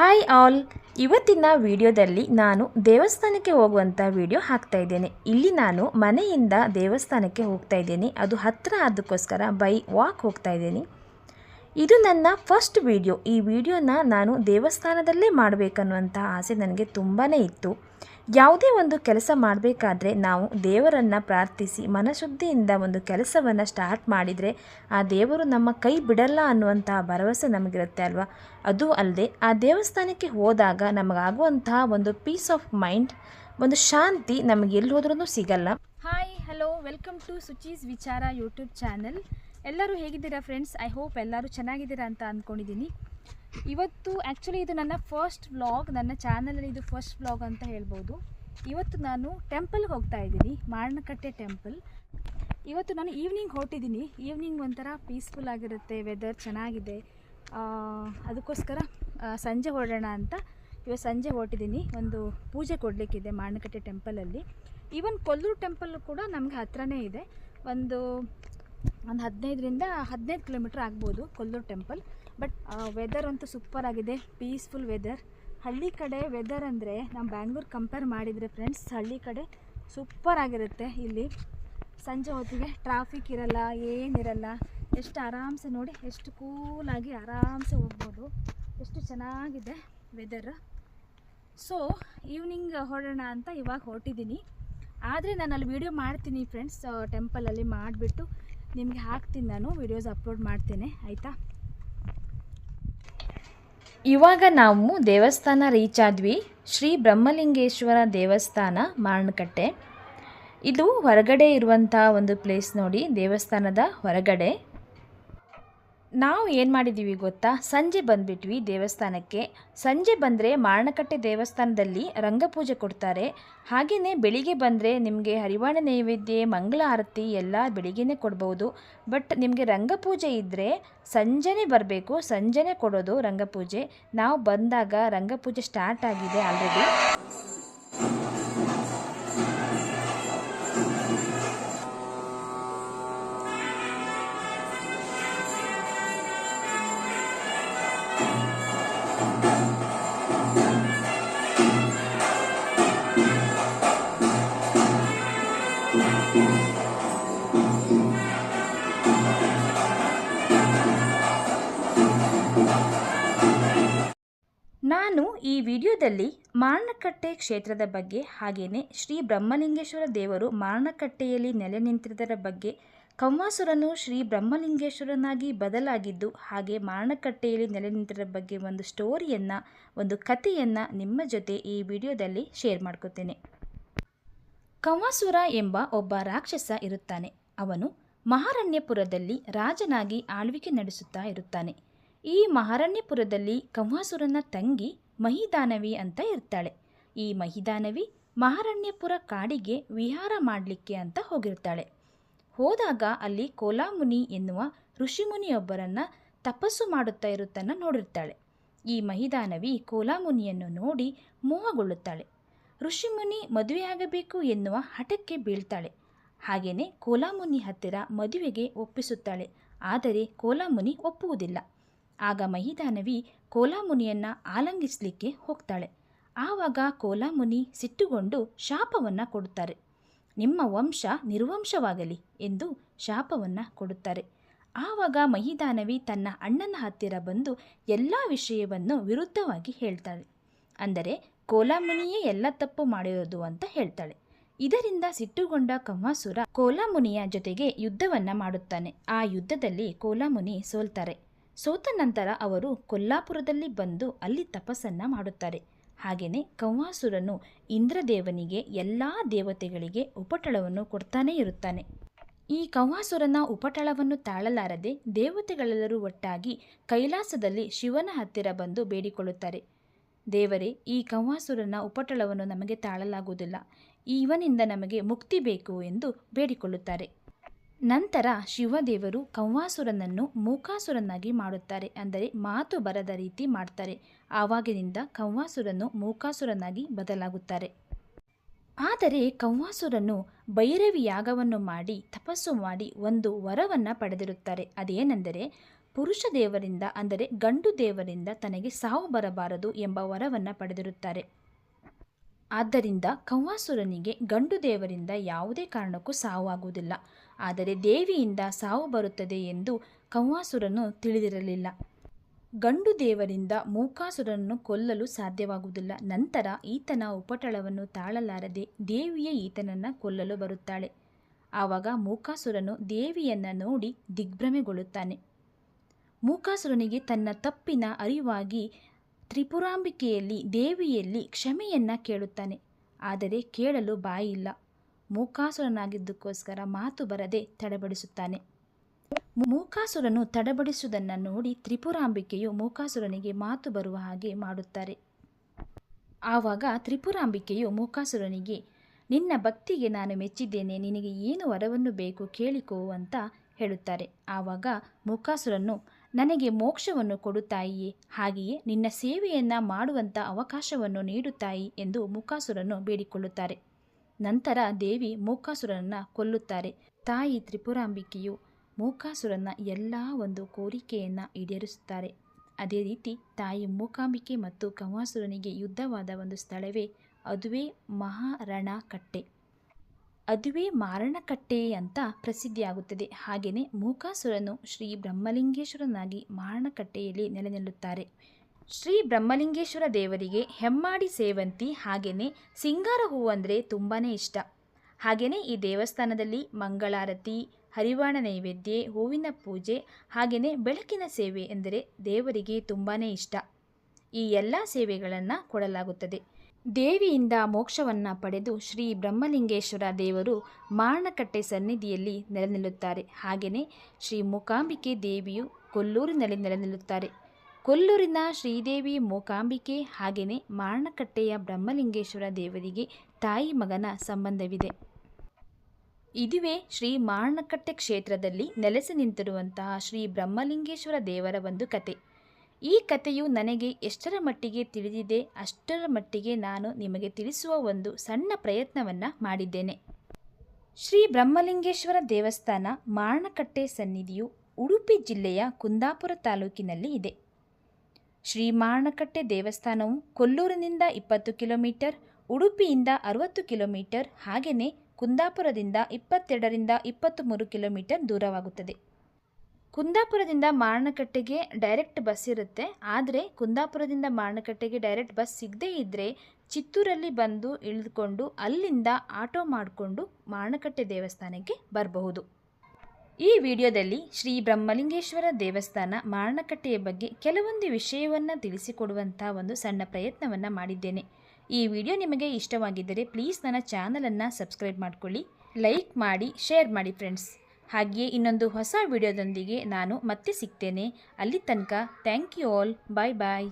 Hi all ಇವತ್ತಿನ ವಿಡಿಯೋದಲ್ಲಿ ನಾನು ದೇವಸ್ಥಾನಕ್ಕೆ ಹೋಗುವಂಥ ವಿಡಿಯೋ ಹಾಕ್ತಾ ಇದ್ದೇನೆ. ಇಲ್ಲಿ ನಾನು ಮನೆಯಿಂದ ದೇವಸ್ಥಾನಕ್ಕೆ ಹೋಗ್ತಾ ಇದ್ದೇನೆ. ಅದು ಹತ್ತಿರ ಅದಕ್ಕೋಸ್ಕರ ಬೈ ವಾಕ್ ಹೋಗ್ತಾ ಇದ್ದೀನಿ. ಇದು ನನ್ನ ಫಸ್ಟ್ ವಿಡಿಯೋ ಈ ವಿಡಿಯೋನ ನಾನು ದೇವಸ್ಥಾನದಲ್ಲೇ ಮಾಡಬೇಕನ್ನುವಂಥ ಆಸೆ ನನಗೆ ತುಂಬಾ ಇತ್ತು. ಯಾವುದೇ ಒಂದು ಕೆಲಸ ಮಾಡಬೇಕಾದ್ರೆ ನಾವು ದೇವರನ್ನು ಪ್ರಾರ್ಥಿಸಿ, ಮನಶುದ್ಧಿಯಿಂದ ಒಂದು ಕೆಲಸವನ್ನು ಸ್ಟಾರ್ಟ್ ಮಾಡಿದರೆ ಆ ದೇವರು ನಮ್ಮ ಕೈ ಬಿಡಲ್ಲ ಅನ್ನುವಂತಹ ಭರವಸೆ ನಮಗಿರುತ್ತೆ ಅಲ್ವಾ? ಅದು ಅಲ್ಲದೆ ಆ ದೇವಸ್ಥಾನಕ್ಕೆ ಹೋದಾಗ ನಮಗಾಗುವಂತಹ ಒಂದು ಪೀಸ್ ಆಫ್ ಮೈಂಡ್ ಒಂದು ಶಾಂತಿ ನಮಗೆ ಎಲ್ಲಿ ಹೋದ್ರೂ ಸಿಗಲ್ಲ. Hi hello welcome to Suchi's ವಿಚಾರ ಯೂಟ್ಯೂಬ್ ಚಾನಲ್ ಎಲ್ಲರೂ ಹೇಗಿದ್ದೀರಾ ಫ್ರೆಂಡ್ಸ್ ಐ ಹೋಪ್ ಎಲ್ಲರೂ ಚೆನ್ನಾಗಿದ್ದೀರಾ ಅಂತ ಅಂದ್ಕೊಂಡಿದ್ದೀನಿ ಇವತ್ತು ಆ್ಯಕ್ಚುಲಿ ಇದು ನನ್ನ ಫಸ್ಟ್ ವ್ಲಾಗ್ ನನ್ನ ಚಾನಲಲ್ಲಿ ಇದು ಫಸ್ಟ್ ವ್ಲಾಗ್ ಅಂತ ಹೇಳ್ಬೋದು. ಇವತ್ತು ನಾನು ಟೆಂಪಲ್ಗೆ ಹೋಗ್ತಾ ಇದ್ದೀನಿ, ಮಾರಣಕಟ್ಟೆ ಟೆಂಪಲ್ ಇವತ್ತು ನಾನು ಈವ್ನಿಂಗ್ ಹೊರಟಿದ್ದೀನಿ. ಈವ್ನಿಂಗ್ ಒಂಥರ ಪೀಸ್ಫುಲ್ ಆಗಿರುತ್ತೆ ವೆದರ್ ಚೆನ್ನಾಗಿದೆ. ಅದಕ್ಕೋಸ್ಕರ ಸಂಜೆ ಹೊರಡೋಣ ಅಂತ ಇವತ್ತು ಸಂಜೆ ಹೊರಟಿದ್ದೀನಿ. ಒಂದು ಪೂಜೆ ಕೊಡಲಿಕ್ಕಿದೆ ಮಾರಣಕಟ್ಟೆ ಟೆಂಪಲಲ್ಲಿ ಈವನ್ ಕೊಲ್ಲೂರು ಟೆಂಪಲ್ ಕೂಡ ನಮಗೆ ಹತ್ರನೇ ಇದೆ. ಒಂದು ಒಂದು ಹದಿನೈದರಿಂದ ಹದಿನೈದು ಕಿಲೋಮೀಟ್ರ್ ಆಗ್ಬೋದು ಕೊಲ್ಲೂರು ಟೆಂಪಲ್. ಬಟ್ ವೆದರ್ ಅಂತೂ ಸೂಪರ್ ಆಗಿದೆ. ಪೀಸ್ಫುಲ್ ವೆದರ್ ಹಳ್ಳಿ ಕಡೆ ವೆದರ್ ಅಂದರೆ ನಮ್ಮ ಬ್ಯಾಂಗ್ಳೂರು ಕಂಪೇರ್ ಮಾಡಿದರೆ ಫ್ರೆಂಡ್ಸ್ ಹಳ್ಳಿ ಕಡೆ ಸೂಪರ್ ಆಗಿರುತ್ತೆ ಇಲ್ಲಿ. ಸಂಜೆ ಹೊತ್ತಿಗೆ ಟ್ರಾಫಿಕ್ ಇರಲ್ಲ ಏನಿರಲ್ಲ ಎಷ್ಟು ಆರಾಮ್ಸೆ ನೋಡಿ, ಎಷ್ಟು ಕೂಲಾಗಿ ಆರಾಮ್ಸೆ ಹೋಗ್ಬೋದು. ಎಷ್ಟು ಚೆನ್ನಾಗಿದೆ ವೆದರ್ ಸೊ ಈವ್ನಿಂಗ್ ಹೊರಡೋಣ ಅಂತ ಇವಾಗ ಹೊರಟಿದ್ದೀನಿ. ಆದರೆ ನಾನು ಅಲ್ಲಿ ವೀಡಿಯೋ ಮಾಡ್ತೀನಿ ಫ್ರೆಂಡ್ಸ್ ಟೆಂಪಲಲ್ಲಿ ಮಾಡಿಬಿಟ್ಟು. ನಿಮಗೆ ಹಾಕ್ತೀನಿ ನಾನು ವಿಡಿಯೋಸ್ ಅಪ್ಲೋಡ್ ಮಾಡ್ತೇನೆ, ಆಯಿತಾ? ಇವಾಗ ನಾವು ದೇವಸ್ಥಾನ ರೀಚ್ ಆದ್ವಿ. ಶ್ರೀ ಬ್ರಹ್ಮಲಿಂಗೇಶ್ವರ ದೇವಸ್ಥಾನ ಮಾರಣಕಟ್ಟೆ ಇದು ಹೊರಗಡೆ ಇರುವಂಥ ಒಂದು ಪ್ಲೇಸ್ ನೋಡಿ, ದೇವಸ್ಥಾನದ ಹೊರಗಡೆ. ನಾವು ಏನು ಮಾಡಿದ್ದೀವಿ ಗೊತ್ತಾ? ಸಂಜೆ ಬಂದ್ಬಿಟ್ವಿ ದೇವಸ್ಥಾನಕ್ಕೆ. ಸಂಜೆ ಬಂದರೆ ಮಾರಣಕಟ್ಟೆ ದೇವಸ್ಥಾನದಲ್ಲಿ ರಂಗಪೂಜೆ ಕೊಡ್ತಾರೆ. ಹಾಗೆಯೇ ಬೆಳಿಗ್ಗೆ ಬಂದರೆ ನಿಮಗೆ ಹರಿವಾಣ ನೈವೇದ್ಯ, ಮಂಗಳ ಆರತಿ ಎಲ್ಲ ಬೆಳಿಗ್ಗೆನೇ ಕೊಡ್ಬೋದು. ಬಟ್ ನಿಮಗೆ ರಂಗಪೂಜೆ ಇದ್ದರೆ ಸಂಜೆನೇ ಬರಬೇಕು, ಸಂಜೆನೇ ಕೊಡೋದು ರಂಗಪೂಜೆ. ನಾವು ಬಂದಾಗ ರಂಗಪೂಜೆ ಸ್ಟಾರ್ಟ್ ಆಗಿದೆ ಆಲ್ರೆಡಿ ಈ ವಿಡಿಯೋದಲ್ಲಿ ಮಾರಣಕಟ್ಟೆ ಕ್ಷೇತ್ರದ ಬಗ್ಗೆ ಹಾಗೆಯೇ ಶ್ರೀ ಬ್ರಹ್ಮಲಿಂಗೇಶ್ವರ ದೇವರು ಮಾರಣಕಟ್ಟೆಯಲ್ಲಿ ನೆಲೆ ನಿಂತಿದ್ದರ ಬಗ್ಗೆ ಕಂವಾಸುರನು ಶ್ರೀ ಬ್ರಹ್ಮಲಿಂಗೇಶ್ವರನಾಗಿ ಬದಲಾಗಿದ್ದು ಹಾಗೆ ಮಾರಣಕಟ್ಟೆಯಲ್ಲಿ ನೆಲೆ ನಿಂತಿರೋ ಬಗ್ಗೆ ಒಂದು ಸ್ಟೋರಿಯನ್ನು, ಒಂದು ಕಥೆಯನ್ನು ನಿಮ್ಮ ಜೊತೆ ಈ ವಿಡಿಯೋದಲ್ಲಿ ಶೇರ್ ಮಾಡ್ಕೋತೇನೆ. ಕಂವಾಸುರ ಎಂಬ ಒಬ್ಬ ರಾಕ್ಷಸ ಇರುತ್ತಾನೆ. ಅವನು ಮಹಾರಣ್ಯಪುರದಲ್ಲಿ ರಾಜನಾಗಿ ಆಳ್ವಿಕೆ ನಡೆಸುತ್ತಾ ಇರುತ್ತಾನೆ. ಈ ಮಹಾರಣ್ಯಪುರದಲ್ಲಿ ಕಂವಾಸುರನ ತಂಗಿ ಮಹಿದಾನವಿ ಅಂತ ಇರ್ತಾಳೆ. ಈ ಮಹಿದಾನವಿ ಮಹಾರಣ್ಯಪುರ ಕಾಡಿಗೆ ವಿಹಾರ ಮಾಡಲಿಕ್ಕೆ ಅಂತ ಹೋಗಿರ್ತಾಳೆ. ಹೋದಾಗ ಅಲ್ಲಿ ಕೋಲಾಮುನಿ ಎನ್ನುವ ಋಷಿಮುನಿಯೊಬ್ಬರನ್ನು ತಪಸ್ಸು ಮಾಡುತ್ತಾ ಇರುತ್ತನ್ನ ನೋಡಿರ್ತಾಳೆ. ಈ ಮಹಿದಾನವಿ ಕೋಲಾಮುನಿಯನ್ನು ನೋಡಿ ಮೋಹಗೊಳ್ಳುತ್ತಾಳೆ. ಋಷಿಮುನಿ ಮದುವೆಯಾಗಬೇಕು ಎನ್ನುವ ಹಠಕ್ಕೆ ಬೀಳ್ತಾಳೆ. ಹಾಗೆಯೇ ಕೋಲಾಮುನಿ ಹತ್ತಿರ ಮದುವೆಗೆ ಒಪ್ಪಿಸುತ್ತಾಳೆ. ಆದರೆ ಕೋಲಾಮುನಿ ಒಪ್ಪುವುದಿಲ್ಲ. ಆಗ ಮಹಿದಾನವಿ ಕೋಲಾಮುನಿಯನ್ನು ಆಲಂಗಿಸಲಿಕ್ಕೆ ಹೋಗ್ತಾಳೆ. ಆವಾಗ ಕೋಲಾಮುನಿ ಸಿಟ್ಟುಗೊಂಡು ಶಾಪವನ್ನು ಕೊಡುತ್ತಾರೆ. ನಿಮ್ಮ ವಂಶ ನಿರ್ವಂಶವಾಗಲಿ ಎಂದು ಶಾಪವನ್ನು ಕೊಡುತ್ತಾರೆ. ಆವಾಗ ಮಹಿದಾನವಿ ತನ್ನ ಅಣ್ಣನ ಹತ್ತಿರ ಬಂದು ಎಲ್ಲ ವಿಷಯವನ್ನು ವಿರುದ್ಧವಾಗಿ ಹೇಳ್ತಾಳೆ. ಅಂದರೆ, ಕೋಲಾಮುನಿಯೇ ಎಲ್ಲ ತಪ್ಪು ಮಾಡಿರೋದು ಅಂತ ಹೇಳ್ತಾಳೆ. ಇದರಿಂದ ಸಿಟ್ಟುಗೊಂಡ ಕಂವಾಸುರ ಕೋಲಾಮುನಿಯ ಜೊತೆಗೆ ಯುದ್ಧವನ್ನ ಮಾಡುತ್ತಾನೆ. ಆ ಯುದ್ಧದಲ್ಲಿ ಕೋಲಾಮುನಿ ಸೋಲ್ತಾರೆ. ಸೋತ ನಂತರ ಅವರು ಕೊಲ್ಲಾಪುರದಲ್ಲಿ ಬಂದು ಅಲ್ಲಿ ತಪಸ್ಸನ್ನು ಮಾಡುತ್ತಾರೆ. ಹಾಗೆಯೇ ಕಂವಾಸುರನು ಇಂದ್ರದೇವನಿಗೆ ಎಲ್ಲ ದೇವತೆಗಳಿಗೆ ಉಪಟಳವನ್ನು ಕೊಡ್ತಾನೇ ಇರುತ್ತಾನೆ. ಈ ಕಂವಾಸುರನ ಉಪಟಳವನ್ನು ತಾಳಲಾರದೆ ದೇವತೆಗಳೆಲ್ಲರೂ ಒಟ್ಟಾಗಿ ಕೈಲಾಸದಲ್ಲಿ ಶಿವನ ಹತ್ತಿರ ಬಂದು ಬೇಡಿಕೊಳ್ಳುತ್ತಾರೆ. ದೇವರೇ, ಈ ಕಂವಾಸುರನ ಉಪಟಳವನ್ನು ನಮಗೆ ತಾಳಲಾಗುವುದಿಲ್ಲ. ಇವನಿಂದ ನಮಗೆ ಮುಕ್ತಿ ಬೇಕು ಎಂದು ಬೇಡಿಕೊಳ್ಳುತ್ತಾರೆ. ನಂತರ ಶಿವದೇವರು ಕಂವಾಸುರನನ್ನು ಮೂಕಾಸುರನಾಗಿ ಮಾಡುತ್ತಾರೆ, ಅಂದರೆ ಮಾತು ಬರದ ರೀತಿ ಮಾಡ್ತಾರೆ. ಆವಾಗಿನಿಂದ ಕಂವಾಸುರನು ಮೂಕಾಸುರನಾಗಿ ಬದಲಾಗುತ್ತಾರೆ. ಆದರೆ ಕಂವಾಸುರನು ಭೈರವಿ ಯಾಗವನ್ನು ಮಾಡಿ, ತಪಸ್ಸು ಮಾಡಿ ಒಂದು ವರವನ್ನು ಪಡೆದಿರುತ್ತಾರೆ. ಅದೇನೆಂದರೆ, ಪುರುಷ ದೇವರಿಂದ, ಅಂದರೆ ಗಂಡು ದೇವರಿಂದ ತನಗೆ ಸಾವು ಬರಬಾರದು ಎಂಬ ವರವನ್ನು ಪಡೆದಿರುತ್ತಾರೆ. ಆದ್ದರಿಂದ ಕಂವಾಸುರನಿಗೆ ಗಂಡು ದೇವರಿಂದ ಯಾವುದೇ ಕಾರಣಕ್ಕೂ ಸಾವು ಆಗುವುದಿಲ್ಲ ಆದರೆ ದೇವಿಯಿಂದ ಸಾವು ಬರುತ್ತದೆ ಎಂದು ಕಂವಾಸುರನು ತಿಳಿದಿರಲಿಲ್ಲ. ಗಂಡು ದೇವರಿಂದ ಮೂಕಾಸುರನನ್ನು ಕೊಲ್ಲಲು ಸಾಧ್ಯವಾಗುವುದಿಲ್ಲ. ನಂತರ ಈತನ ಉಪಟಳವನ್ನು ತಾಳಲಾರದೆ ದೇವಿಯೇ ಈತನನ್ನು ಕೊಲ್ಲಲು ಬರುತ್ತಾಳೆ. ಆವಾಗ ಮೂಕಾಸುರನು ದೇವಿಯನ್ನು ನೋಡಿ ದಿಗ್ಭ್ರಮೆಗೊಳ್ಳುತ್ತಾನೆ. ಮೂಕಾಸುರನಿಗೆ ತನ್ನ ತಪ್ಪಿನ ಅರಿವಾಗಿ ತ್ರಿಪುರಾಂಬಿಕೆಯಲ್ಲಿ ದೇವಿಯಲ್ಲಿ ಕ್ಷಮೆಯನ್ನ ಕೇಳುತ್ತಾನೆ. ಆದರೆ ಕೇಳಲು ಬಾಯಿಲ್ಲ. ಮೂಕಾಸುರನಾಗಿದ್ದಕ್ಕೋಸ್ಕರ ಮಾತು ಬರದೆ ತಡಬಡಿಸುತ್ತಾನೆ. ಮೂಕಾಸುರನು ತಡಬಡಿಸುವುದನ್ನು ನೋಡಿ ತ್ರಿಪುರಾಂಬಿಕೆಯು ಮೂಕಾಸುರನಿಗೆ ಮಾತು ಬರುವ ಹಾಗೆ ಮಾಡುತ್ತಾರೆ. ಆವಾಗ ತ್ರಿಪುರಾಂಬಿಕೆಯು ಮೂಕಾಸುರನಿಗೆ, ನಿನ್ನ ಭಕ್ತಿಗೆ ನಾನು ಮೆಚ್ಚಿದ್ದೇನೆ, ನಿನಗೆ ಏನು ವರವನ್ನು ಬೇಕು ಕೇಳಿಕೋ ಅಂತ ಹೇಳುತ್ತಾರೆ. ಆವಾಗ ಮೂಕಾಸುರನು, ನನಗೆ ಮೋಕ್ಷವನ್ನು ಕೊಡುತ್ತಾಯಿಯೇ ಹಾಗೆಯೇ ನಿನ್ನ ಸೇವೆಯನ್ನು ಮಾಡುವಂಥ ಅವಕಾಶವನ್ನು ನೀಡುತ್ತಾಯಿ ತಾಯಿ ಎಂದು ಮೂಕಾಸುರನು ಬೇಡಿಕೊಳ್ಳುತ್ತಾರೆ. ನಂತರ ದೇವಿ ಮೂಕಾಸುರನನ್ನು ಕೊಲ್ಲುತ್ತಾರೆ. ತಾಯಿ ತ್ರಿಪುರಾಂಬಿಕೆಯು ಮೂಕಾಸುರನ ಎಲ್ಲ ಒಂದು ಕೋರಿಕೆಯನ್ನು ಈಡೇರಿಸುತ್ತಾರೆ. ಅದೇ ರೀತಿ ತಾಯಿ ಮೂಕಾಂಬಿಕೆ ಮತ್ತು ಕಮಾಸುರನಿಗೆ ಯುದ್ಧವಾದ ಒಂದು ಸ್ಥಳವೇ ಅದುವೇ ಮಹಾರಣಕಟ್ಟೆ. ಅದುವೇ ಮಾರಣಕಟ್ಟೆ ಅಂತ ಪ್ರಸಿದ್ಧಿಯಾಗುತ್ತದೆ. ಹಾಗೆಯೇ ಮೂಕಾಸುರನು ಶ್ರೀ ಬ್ರಹ್ಮಲಿಂಗೇಶ್ವರನಾಗಿ ಮಾರಣಕಟ್ಟೆಯಲ್ಲಿ ನೆಲೆ ನಿಲ್ಲುತ್ತಾರೆ ಶ್ರೀ ಬ್ರಹ್ಮಲಿಂಗೇಶ್ವರ ದೇವರಿಗೆ ಹೆಮ್ಮಾಡಿ ಸೇವಂತಿ ಹಾಗೆಯೇ ಸಿಂಗಾರ ಹೂವು ಅಂದರೆ ತುಂಬಾ ಇಷ್ಟ. ಹಾಗೆಯೇ ಈ ದೇವಸ್ಥಾನದಲ್ಲಿ ಮಂಗಳಾರತಿ, ಹರಿವಾಣ ನೈವೇದ್ಯ, ಹೂವಿನ ಪೂಜೆ ಹಾಗೆಯೇ ಬೆಳಕಿನ ಸೇವೆ ಎಂದರೆ ದೇವರಿಗೆ ತುಂಬಾ ಇಷ್ಟ. ಈ ಎಲ್ಲ ಸೇವೆಗಳನ್ನು ಕೊಡಲಾಗುತ್ತದೆ. ದೇವಿಯಿಂದ ಮೋಕ್ಷವನ್ನು ಪಡೆದು ಶ್ರೀ ಬ್ರಹ್ಮಲಿಂಗೇಶ್ವರ ದೇವರು ಮಾರಣಕಟ್ಟೆ ಸನ್ನಿಧಿಯಲ್ಲಿ ನೆಲೆ ನಿಲ್ಲುತ್ತಾರೆ ಹಾಗೆಯೇ ಶ್ರೀ ಮೂಕಾಂಬಿಕೆ ದೇವಿಯು ಕೊಲ್ಲೂರಿನಲ್ಲಿ ನೆಲೆ ನಿಲ್ಲುತ್ತಾರೆ ಕೊಲ್ಲೂರಿನ ಶ್ರೀದೇವಿ ಮೂಕಾಂಬಿಕೆ ಹಾಗೆಯೇ ಮಾರಣಕಟ್ಟೆಯ ಬ್ರಹ್ಮಲಿಂಗೇಶ್ವರ ದೇವರಿಗೆ ತಾಯಿ ಮಗನ ಸಂಬಂಧವಿದೆ. ಇದುವೇ ಶ್ರೀ ಮಾರಣಕಟ್ಟೆ ಕ್ಷೇತ್ರದಲ್ಲಿ ನೆಲೆಸಿ ನಿಂತಿರುವಂತಹ ಶ್ರೀ ಬ್ರಹ್ಮಲಿಂಗೇಶ್ವರ ದೇವರ ಒಂದು ಕತೆ. ಈ ಕಥೆಯು ನನಗೆ ಎಷ್ಟರ ಮಟ್ಟಿಗೆ ತಿಳಿದಿದೆ ಅಷ್ಟರ ಮಟ್ಟಿಗೆ ನಾನು ನಿಮಗೆ ತಿಳಿಸುವ ಒಂದು ಸಣ್ಣ ಪ್ರಯತ್ನವನ್ನು ಮಾಡಿದ್ದೇನೆ. ಶ್ರೀ ಬ್ರಹ್ಮಲಿಂಗೇಶ್ವರ ದೇವಸ್ಥಾನ ಮಾರಣಕಟ್ಟೆ ಸನ್ನಿಧಿಯು ಉಡುಪಿ ಜಿಲ್ಲೆಯ ಕುಂದಾಪುರ ತಾಲೂಕಿನಲ್ಲಿ ಇದೆ. ಶ್ರೀ ಮಾರಣಕಟ್ಟೆ ದೇವಸ್ಥಾನವು ಕೊಲ್ಲೂರಿನಿಂದ ಇಪ್ಪತ್ತು ಕಿಲೋಮೀಟರ್, ಉಡುಪಿಯಿಂದ ಅರವತ್ತು ಕಿಲೋಮೀಟರ್, ಹಾಗೆಯೇ ಕುಂದಾಪುರದಿಂದ ಇಪ್ಪತ್ತೆರಡರಿಂದ ಇಪ್ಪತ್ತು ಮೂರು ಕಿಲೋಮೀಟರ್ ದೂರವಾಗುತ್ತದೆ. ಕುಂದಾಪುರದಿಂದ ಮಾರಣಕಟ್ಟೆಗೆ ಡೈರೆಕ್ಟ್ ಬಸ್ ಇರುತ್ತೆ. ಆದರೆ ಕುಂದಾಪುರದಿಂದ ಮಾರಣಕಟ್ಟೆಗೆ ಡೈರೆಕ್ಟ್ ಬಸ್ ಸಿಗದೇ ಇದ್ದರೆ ಚಿತ್ತೂರಲ್ಲಿ ಬಂದು ಇಳಿದುಕೊಂಡು ಅಲ್ಲಿಂದ ಆಟೋ ಮಾಡಿಕೊಂಡು ಮಾರಣಕಟ್ಟೆ ದೇವಸ್ಥಾನಕ್ಕೆ ಬರಬಹುದು. ಈ ವಿಡಿಯೋದಲ್ಲಿ ಶ್ರೀ ಬ್ರಹ್ಮಲಿಂಗೇಶ್ವರ ದೇವಸ್ಥಾನ ಮಾರಣಕಟ್ಟೆಯ ಬಗ್ಗೆ ಕೆಲವೊಂದು ವಿಷಯವನ್ನು ತಿಳಿಸಿಕೊಡುವಂಥ ಒಂದು ಸಣ್ಣ ಪ್ರಯತ್ನವನ್ನು ಮಾಡಿದ್ದೇನೆ. ಈ ವಿಡಿಯೋ ನಿಮಗೆ ಇಷ್ಟವಾಗಿದ್ದರೆ ಪ್ಲೀಸ್ ನನ್ನ ಚಾನಲನ್ನು ಸಬ್ಸ್ಕ್ರೈಬ್ ಮಾಡಿಕೊಳ್ಳಿ ಲೈಕ್ ಮಾಡಿ ಶೇರ್ ಮಾಡಿ ಫ್ರೆಂಡ್ಸ್ ಹಾಗೆಯೇ ಇನ್ನೊಂದು ಹೊಸ ವಿಡಿಯೋದೊಂದಿಗೆ ನಾನು ಮತ್ತೆ ಸಿಗ್ತೇನೆ. ಅಲ್ಲಿ ತನಕ thank you all bye bye